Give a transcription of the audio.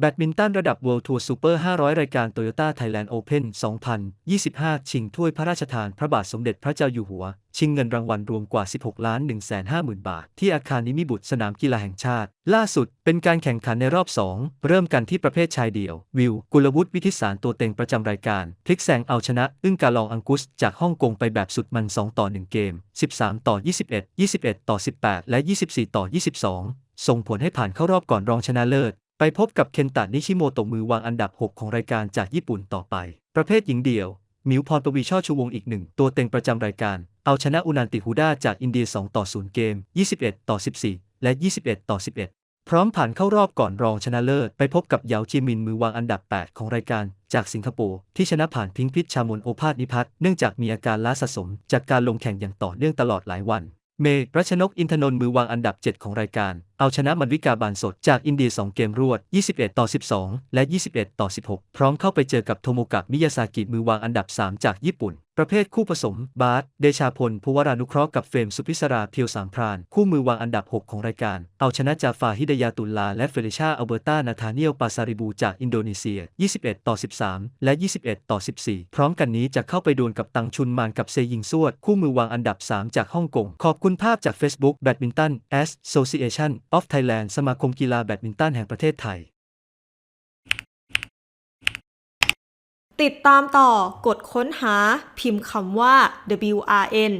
แบดมินตันระดับ World Tour Super 500 รายการ Toyota Thailand Open 2025 ชิงถ้วยพระราชทานพระบาทสมเด็จพระเจ้าอยู่หัว ชิงเงินรางวัลรวมกว่า 16 ล้าน 1 5 0 0 0 0 บาท ที่อาคารนิมิบุตรสนามกีฬาแห่งชาติ ล่าสุดเป็นการแข่งขันในรอบ 2 เริ่มกันที่ประเภทชายเดี่ยว วิว กุลวุฒิวิทิสารตัวเต็งประจำรายการพลิกแซงเอาชนะ อึ้งกาลองอังกุส จากฮ่องกงไปแบบสุดมัน 2 ต่อ 1 เกม 13 ต่อ 21 21 ต่อ 18 และ 24 ต่อ 22 ส่งผลให้ผ่านเข้ารอบก่อนรองชนะเลิศ ไปพบกับเคนตะนิชิโมโตะมือวางอันดับ 6 ของรายการจากญี่ปุ่นต่อไป ประเภทหญิงเดี่ยว มิวพรปวีช่อชูวงอีกหนึ่ง ตัวเต็งประจำรายการ เอาชนะอุนันติฮูด้าจากอินเดีย 2 ต่อ 0 เกม 21 ต่อ 14 และ 21 ต่อ 11 พร้อมผ่านเข้ารอบก่อนรองชนะเลิศ ไปพบกับเยาจีมินมือวางอันดับ 8 ของรายการจากสิงคโปร์ที่ชนะผ่านพิงพิชชามนโอภาสนิพัฒน์เนื่องจากมีอาการล้าสะสม จากการลงแข่งอย่างต่อเนื่องตลอดหลายวัน เมย์รัชนกอินทนนท์มือวางอันดับ 7 ของรายการเอาชนะมันวิกาบานสดจากอินเดีย 2 เกมรวด 21 ต่อ 12 และ 21 ต่อ 16 พร้อมเข้าไปเจอกับโทโมกะมิยาซากิมือวางอันดับ 3 จากญี่ปุ่น ประเภทคู่ผสม บาสเดชาพลภูวรานุเคราะห์กับเฟรมสุพิศราเพียวสามพราน คู่มือวางอันดับ 6 ของรายการ เอาชนะจาฟาฮิดยาตุลลาและเฟลิชาอัลเบอร์ตานาธาเนียลปาซาริบูจากอินโดนีเซีย 21 ต่อ 13 และ 21 ต่อ 14 พร้อมกันนี้จะเข้าไปดวลกับตังชุนมานกับเซยิงซวดคู่มือวางอันดับ 3 จากฮ่องกงขอบคุณภาพจาก Facebook Badminton Association of Thailand สมาคมกีฬาแบดมินตันแห่งประเทศไทย ติดตามต่อกดค้นหาพิมพ์คำว่า WRN